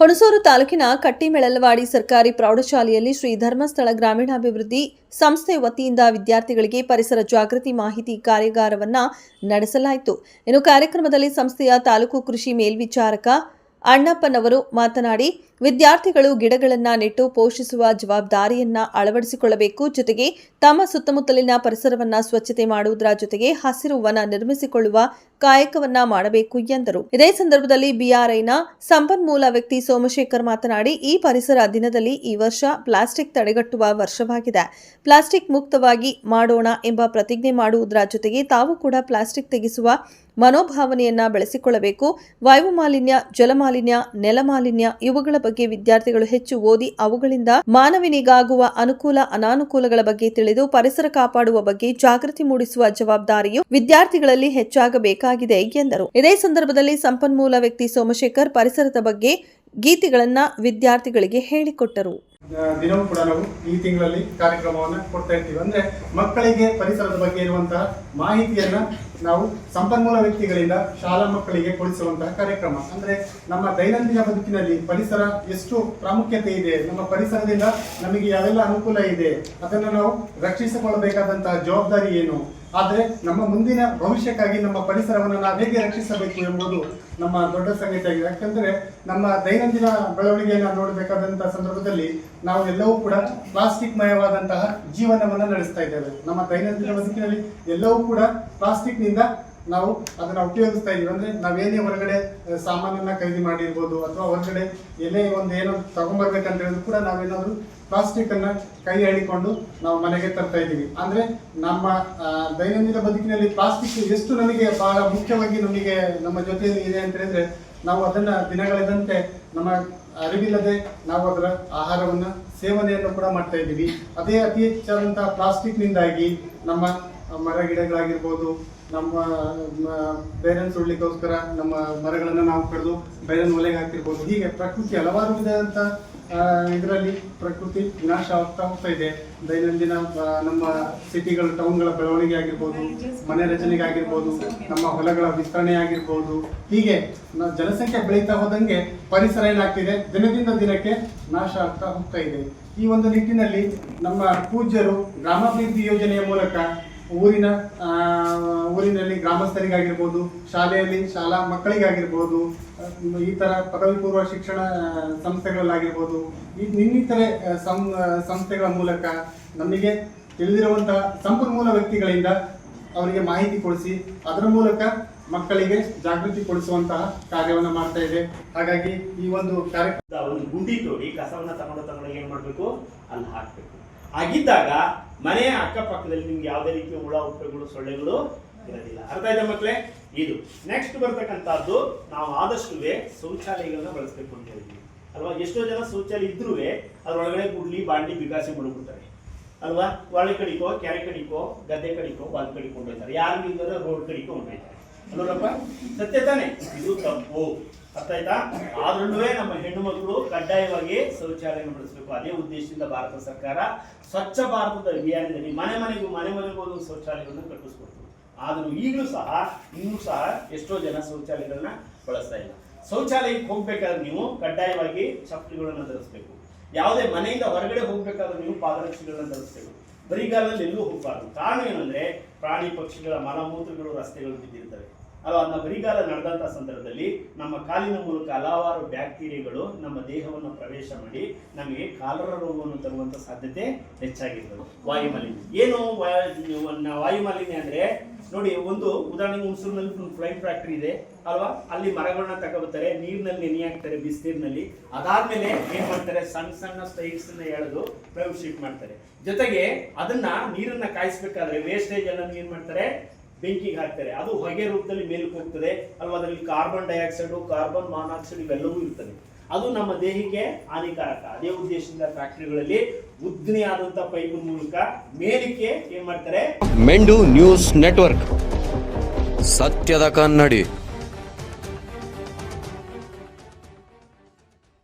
ಹುಣಸೂರು ತಾಲೂಕಿನ ಕಟ್ಟಿಮೆಳಲವಾಡಿ ಸರ್ಕಾರಿ ಪ್ರೌಢಶಾಲೆಯಲ್ಲಿ ಶ್ರೀ ಧರ್ಮಸ್ಥಳ ಗ್ರಾಮೀಣಾಭಿವೃದ್ಧಿ ಸಂಸ್ಥೆ ವತಿಯಿಂದ ವಿದ್ಯಾರ್ಥಿಗಳಿಗೆ ಪರಿಸರ ಜಾಗೃತಿ ಮಾಹಿತಿ ಕಾರ್ಯಾಗಾರವನ್ನು ನಡೆಸಲಾಯಿತು. ಇನ್ನು ಕಾರ್ಯಕ್ರಮದಲ್ಲಿ ಸಂಸ್ಥೆಯ ತಾಲೂಕು ಕೃಷಿ ಮೇಲ್ವಿಚಾರಕ ಅಣ್ಣಪ್ಪನವರು ಮಾತನಾಡಿ, ವಿದ್ಯಾರ್ಥಿಗಳು ಗಿಡಗಳನ್ನು ನೆಟ್ಟು ಪೋಷಿಸುವ ಜವಾಬ್ದಾರಿಯನ್ನ ಅಳವಡಿಸಿಕೊಳ್ಳಬೇಕು. ಜೊತೆಗೆ ತಮ್ಮ ಸುತ್ತಮುತ್ತಲಿನ ಪರಿಸರವನ್ನ ಸ್ವಚ್ಛತೆ ಮಾಡುವುದರ ಜೊತೆಗೆ ಹಸಿರು ವನ ನಿರ್ಮಿಸಿಕೊಳ್ಳುವ ಕಾಯಕವನ್ನ ಮಾಡಬೇಕು ಎಂದರು. ಇದೇ ಸಂದರ್ಭದಲ್ಲಿ ಬಿಆರ್ಐನ ಸಂಪನ್ಮೂಲ ವ್ಯಕ್ತಿ ಸೋಮಶೇಖರ್ ಮಾತನಾಡಿ, ಈ ಪರಿಸರ ದಿನದಲ್ಲಿ ಈ ವರ್ಷ ಪ್ಲಾಸ್ಟಿಕ್ ತಡೆಗಟ್ಟುವ ವರ್ಷವಾಗಿದೆ. ಪ್ಲಾಸ್ಟಿಕ್ ಮುಕ್ತವಾಗಿ ಮಾಡೋಣ ಎಂಬ ಪ್ರತಿಜ್ಞೆ ಮಾಡುವುದರ ಜೊತೆಗೆ ತಾವು ಕೂಡ ಪ್ಲಾಸ್ಟಿಕ್ ತೆಗೆಸುವ ಮನೋಭಾವನೆಯನ್ನ ಬೆಳೆಸಿಕೊಳ್ಳಬೇಕು. ವಾಯು ಮಾಲಿನ್ಯ ಜಲಮಾಲಿನ್ಯ ನೆಲಮಾಲಿನ್ಯ ಇವುಗಳ ಬಗ್ಗೆ ವಿದ್ಯಾರ್ಥಿಗಳು ಹೆಚ್ಚು ಓದಿ ಅವುಗಳಿಂದ ಮಾನವನಿಗಾಗುವ ಅನುಕೂಲ, ಅನಾನುಕೂಲಗಳ ಬಗ್ಗೆ ತಿಳಿದು ಪರಿಸರ ಕಾಪಾಡುವ ಬಗ್ಗೆ ಜಾಗೃತಿ ಮೂಡಿಸುವ ಜವಾಬ್ದಾರಿಯು ವಿದ್ಯಾರ್ಥಿಗಳಲ್ಲಿ ಹೆಚ್ಚಾಗಬೇಕಾಗಿದೆ ಎಂದರು. ಇದೇ ಸಂದರ್ಭದಲ್ಲಿ ಸಂಪನ್ಮೂಲ ವ್ಯಕ್ತಿ ಸೋಮಶೇಖರ್ ಪರಿಸರದ ಬಗ್ಗೆ ಗೀತೆಗಳನ್ನು ವಿದ್ಯಾರ್ಥಿಗಳಿಗೆ ಹೇಳಿಕೊಟ್ಟರು. ದಿನವೂ ಕೂಡ ನಾವು ಈ ತಿಂಗಳಲ್ಲಿ ಕಾರ್ಯಕ್ರಮವನ್ನು ಕೊಡ್ತಾ ಇರ್ತೀವಿ. ಅಂದ್ರೆ ಮಕ್ಕಳಿಗೆ ಪರಿಸರದ ಬಗ್ಗೆ ಇರುವಂತಹ ಮಾಹಿತಿಯನ್ನ ನಾವು ಸಂಪನ್ಮೂಲ ವ್ಯಕ್ತಿಗಳಿಂದ ಶಾಲಾ ಮಕ್ಕಳಿಗೆ ಕೊಡಿಸುವಂತಹ ಕಾರ್ಯಕ್ರಮ. ಅಂದ್ರೆ ನಮ್ಮ ದೈನಂದಿನ ಬದುಕಿನಲ್ಲಿ ಪರಿಸರ ಎಷ್ಟು ಪ್ರಾಮುಖ್ಯತೆ ಇದೆ, ನಮ್ಮ ಪರಿಸರದಿಂದ ನಮಗೆ ಯಾವೆಲ್ಲ ಅನುಕೂಲ ಇದೆ, ಅದನ್ನು ನಾವು ರಕ್ಷಿಸಿಕೊಳ್ಳಬೇಕಾದಂತಹ ಜವಾಬ್ದಾರಿ ಏನು? ಆದ್ರೆ ನಮ್ಮ ಮುಂದಿನ ಭವಿಷ್ಯಕ್ಕಾಗಿ ನಮ್ಮ ಪರಿಸರವನ್ನು ನಾವು ಹೇಗೆ ರಕ್ಷಿಸಬೇಕು ಎಂಬುದು ನಮ್ಮ ದೊಡ್ಡ ಸಂಗತಿ ಆಗಿದೆ. ಯಾಕಂದ್ರೆ ನಮ್ಮ ದೈನಂದಿನ ಬೆಳವಣಿಗೆಯನ್ನು ನೋಡಬೇಕಾದಂತಹ ಸಂದರ್ಭದಲ್ಲಿ ನಾವು ಎಲ್ಲವೂ ಕೂಡ ಪ್ಲಾಸ್ಟಿಕ್ ಮಯವಾದಂತಹ ಜೀವನವನ್ನ ನಡೆಸ್ತಾ ಇದ್ದೇವೆ. ನಮ್ಮ ದೈನಂದಿನ ಬದುಕಿನಲ್ಲಿ ಎಲ್ಲವೂ ಕೂಡ ಪ್ಲಾಸ್ಟಿಕ್ನಿಂದ ನಾವು ಅದನ್ನ ಉಪಯೋಗಿಸ್ತಾ ಇದೀವಿ ಅಂದ್ರೆ ನಾವೇನೇ ಹೊರಗಡೆ ಸಾಮಾನನ್ನು ಖರೀದಿ ಮಾಡಿರ್ಬೋದು ಅಥವಾ ಹೊರಗಡೆ ಎಲ್ಲೇ ಒಂದು ಏನೋ ತಗೊಂಡ್ಬರ್ಬೇಕಂತ ಹೇಳಿದ್ರು ಕೂಡ ನಾವೇನಾದರೂ ಪ್ಲಾಸ್ಟಿಕ್ ಅನ್ನ ಕೈ ಹೇಳಿಕೊಂಡು ನಾವು ಮನೆಗೆ ತರ್ತಾ ಇದ್ದೀವಿ. ಅಂದ್ರೆ ನಮ್ಮ ದೈನಂದಿನ ಬದುಕಿನಲ್ಲಿ ಪ್ಲಾಸ್ಟಿಕ್ ಎಷ್ಟು ನಮಗೆ ಬಹಳ ಮುಖ್ಯವಾಗಿ ನಮಗೆ ನಮ್ಮ ಜೊತೆಯಲ್ಲಿ ಇದೆ ಅಂತ ಹೇಳಿದ್ರೆ ನಾವು ಅದನ್ನ ದಿನಗಳಿದಂತೆ ನಮ್ಮ ಅರಿವಿಲ್ಲದೆ ನಾವು ಅದರ ಆಹಾರವನ್ನ, ಸೇವನೆಯನ್ನು ಕೂಡ ಮಾಡ್ತಾ ಇದ್ದೀವಿ. ಅದೇ ಅತಿ ಹೆಚ್ಚಾದಂತಹ ಪ್ಲಾಸ್ಟಿಕ್ ನಿಂದಾಗಿ ನಮ್ಮ ಮರ ಗಿಡಗಳಾಗಿರ್ಬೋದು, ನಮ್ಮ ಬೇರನ್ ಸುಡ್ಲಿಕ್ಕೋಸ್ಕರ ನಮ್ಮ ಮರಗಳನ್ನು ನಾವು ಕಡಿದು ಬೇರನ್ ಒಲೆಗೆ ಹಾಕಿರ್ಬೋದು, ಹೀಗೆ ಪ್ರಕೃತಿ ಹಲವಾರು ವಿಧದಂತ ಇದರಲ್ಲಿ ಪ್ರಕೃತಿ ವಿನಾಶ ಆಗ್ತಾ ಹೋಗ್ತಾ ಇದೆ. ದೈನಂದಿನ ನಮ್ಮ ಸಿಟಿಗಳು, ಟೌನ್ಗಳ ಬೆಳವಣಿಗೆ ಆಗಿರ್ಬೋದು, ಮನೆ ರಚನೆಗೆ ಆಗಿರ್ಬೋದು, ನಮ್ಮ ಹೊಲಗಳ ವಿಸ್ತರಣೆ ಆಗಿರ್ಬೋದು. ಹೀಗೆ ಜನಸಂಖ್ಯೆ ಬೆಳೀತಾ ಹೋದಂಗೆ ಪರಿಸರ ಏನಾಗ್ತಿದೆ? ದಿನದಿಂದ ದಿನಕ್ಕೆ ನಾಶ ಆಗ್ತಾ ಹೋಗ್ತಾ ಇದೆ. ಈ ಒಂದು ನಿಟ್ಟಿನಲ್ಲಿ ನಮ್ಮ ಪೂಜ್ಯರು ಗ್ರಾಮಾಭಿವೃದ್ಧಿ ಯೋಜನೆಯ ಮೂಲಕ ಊರಿನ ಊರಿನಲ್ಲಿ ಗ್ರಾಮಸ್ಥರಿಗಾಗಿರ್ಬೋದು, ಶಾಲೆಯಲ್ಲಿ ಶಾಲಾ ಮಕ್ಕಳಿಗಾಗಿರ್ಬೋದು ಈ ತರ ಪದವಿ ಪೂರ್ವ ಶಿಕ್ಷಣ ಸಂಸ್ಥೆಗಳಲ್ಲಾಗಿರ್ಬೋದು, ಈ ಇನ್ನಿತರೆ ಸಂಸ್ಥೆಗಳ ಮೂಲಕ ನಮಗೆ ತಿಳಿದಿರುವಂತಹ ಸಂಪನ್ಮೂಲ ವ್ಯಕ್ತಿಗಳಿಂದ ಅವರಿಗೆ ಮಾಹಿತಿ ಕೊಡಿಸಿ, ಅದರ ಮೂಲಕ ಮಕ್ಕಳಿಗೆ ಜಾಗೃತಿ ಕೊಡಿಸುವಂತಹ ಕಾರ್ಯವನ್ನು ಮಾಡ್ತಾ ಇದೆ. ಹಾಗಾಗಿ ಈ ಒಂದು ಕಾರ್ಯಕ್ರಮ ಒಂದು ಗುಂಡಿ ತೋಡಿ ಕಸವನ್ನ ತಗೊಂಡು ತಗೊಂಡು ಏನ್ ಮಾಡಬೇಕು? ಅಲ್ಲಿ ಹಾಕ್ಬೇಕು. ಹಾಗಿದ್ದಾಗ ಮನೆಯ ಅಕ್ಕಪಕ್ಕದಲ್ಲಿ ನಿಮ್ಗೆ ಯಾವುದೇ ರೀತಿಯ ಹುಳ, ಉಪ್ಪುಗಳು, ಸೊಳ್ಳೆಗಳು ಇರೋದಿಲ್ಲ. ಅರ್ಥ ಆಯ್ತಾ ಮಕ್ಕಳೇ? ಇದು. ನೆಕ್ಸ್ಟ್ ಬರ್ತಕ್ಕಂಥದ್ದು ನಾವು ಆದಷ್ಟು ಶೌಚಾಲಯಗಳನ್ನ ಬಳಸಬೇಕು ಅಂತ ಹೇಳಿದ್ವಿ ಅಲ್ವಾ? ಎಷ್ಟೋ ಜನ ಶೌಚಾಲಯ ಇದ್ರೂ ಅದ್ರೊಳಗಡೆ ಗುಡ್ಲಿ, ಬಾಂಡಿ ಬಿಕಾಸಿ ಮಾಡ್ಬಿಡ್ತಾರೆ ಅಲ್ವಾ? ಒಳ್ಳೆ ಕಡಿಕೋ ಕೆರೆ ಕಡಿಕೋ ಗದ್ದೆ ಕಡಿಕೋ ಬಾಲ್ ಕಡಿಕೊಂಡು ಹೋಗ್ತಾರೆ ಯಾರು ರೋಡ್ ಕಡಿಕೋ ಹೊಂಟೋಯ್ತಾರೆ ಅಲ್ವಲ್ಲಪ್ಪ ಸತ್ಯ ತಾನೆ. ಇದು ತಪ್ಪು. ಅರ್ಥ ಆಯ್ತಾ ಆದ್ರೂ ನಮ್ಮ ಹೆಣ್ಣು ಮಕ್ಕಳು ಕಡ್ಡಾಯವಾಗಿ ಶೌಚಾಲಯ ಬಳಸಬೇಕು. ಅದೇ ಉದ್ದೇಶದಿಂದ ಭಾರತ ಸರ್ಕಾರ ಸ್ವಚ್ಛ ಭಾರತದ ಅಭಿಯಾನದಲ್ಲಿ ಮನೆ ಮನೆಗೂ ಮನೆ ಮನೆಗೂ ಒಂದು ಶೌಚಾಲಯವನ್ನು ಕಟ್ಟಿಸ್ಕೊಡ್ತು. ಆದರೂ ಈಗಲೂ ಸಹ, ಇನ್ನೂ ಸಹ ಎಷ್ಟೋ ಜನ ಶೌಚಾಲಯಗಳನ್ನ ಬಳಸ್ತಾ ಇಲ್ಲ. ಶೌಚಾಲಯಕ್ಕೆ ಹೋಗ್ಬೇಕಾದ್ರೆ ನೀವು ಕಡ್ಡಾಯವಾಗಿ ಚಪ್ಪಲಿಗಳನ್ನು ಧರಿಸಬೇಕು. ಯಾವುದೇ ಮನೆಯಿಂದ ಹೊರಗಡೆ ಹೋಗ್ಬೇಕಾದ್ರೆ ನೀವು ಪಾದರಕ್ಷೆಗಳನ್ನ ಧರಿಸಬೇಕು. ಬರಿಗಾಲದಲ್ಲಿ ಎಲ್ಲೂ ಹೋಗಬಾರ್ದು ಕಾರಣ ಏನಂದ್ರೆ ಪ್ರಾಣಿ ಪಕ್ಷಿಗಳ ಮಲಮೂತ್ರಗಳು ರಸ್ತೆಗಳು ಬಿದ್ದಿರ್ತವೆ. ಅಲ್ವಾ ಅದನ್ನ ಬರಿಗಾಲ ನಡೆದಂತ ಸಂದರ್ಭದಲ್ಲಿ ನಮ್ಮ ಕಾಲಿನ ಮೂಲಕ ಹಲವಾರು ಬ್ಯಾಕ್ಟೀರಿಯಾಗಳು ನಮ್ಮ ದೇಹವನ್ನು ಪ್ರವೇಶ ಮಾಡಿ ನಮಗೆ ಕಾಲರ ರೋಗವನ್ನು ತರುವಂತ ಸಾಧ್ಯತೆ ಹೆಚ್ಚಾಗಿರ್ತದೆ. ವಾಯು ಮಾಲಿನ್ಯ. ಏನು ವಾಯು ಮಾಲಿನ್ಯ ಅಂದ್ರೆ ನೋಡಿ, ಒಂದು ಉದಾಹರಣೆಗೆ ಹುಣಸೂರಿನಲ್ಲಿ ಒಂದು ಫ್ಲೈಟ್ ಫ್ಯಾಕ್ಟ್ರಿ ಇದೆ, ಅಲ್ವಾ? ಅಲ್ಲಿ ಮರಗಳನ್ನ ತಗೋಬರ್ತಾರೆ, ನೀರಿನಲ್ಲಿ ನೆನೆ ಹಾಕ್ತಾರೆ ಬಿಸಿನೀರಿನಲ್ಲಿ. ಅದಾದ್ಮೇಲೆ ಏನ್ ಮಾಡ್ತಾರೆ? ಸಣ್ಣ ಸಣ್ಣ ಸ್ಟೈಲ್ಸ್ ಎಳೆದು ಪ್ರಯೋಗ ಶೀಟ್ ಮಾಡ್ತಾರೆ. ಜೊತೆಗೆ ಅದನ್ನ ನೀರನ್ನ ಕಾಯಿಸ್ಬೇಕಾದ್ರೆ ವೇಸ್ಟೇಜ್ ಎಲ್ಲ ಏನ್ ಮಾಡ್ತಾರೆ? ಬೆಂಕಿಗೆ ಹಾಕ್ತಾರೆ. ಅದು ಹೊಗೆ ರೂಪದಲ್ಲಿ ಮೇಲಕ್ಕೆ ಹೋಗ್ತದೆ. ಅಲ್ವಾ? ಅದರಲ್ಲಿ ಕಾರ್ಬನ್ ಡೈಆಕ್ಸೈಡು ಕಾರ್ಬನ್ ಮಾನಾಕ್ಸೈಡ್ ಇವೆಲ್ಲವೂ ಇರ್ತದೆ. ಅದು ನಮ್ಮ ದೇಹಕ್ಕೆ ಹಾನಿಕಾರಕ. ಅದೇ ಉದ್ದೇಶದಿಂದ ಫ್ಯಾಕ್ಟರಿಗಳಲ್ಲಿ ಉದ್ದನೆಯಾದಂತ ಪೈಪ್ ಮೂಲಕ ಮೇಲಕ್ಕೆ ಏನ್ ಮಾಡ್ತಾರೆ? ಮೆಂಡು ನ್ಯೂಸ್ ನೆಟ್ವರ್ಕ್. ಸತ್ಯದ ಕನ್ನಡಿ.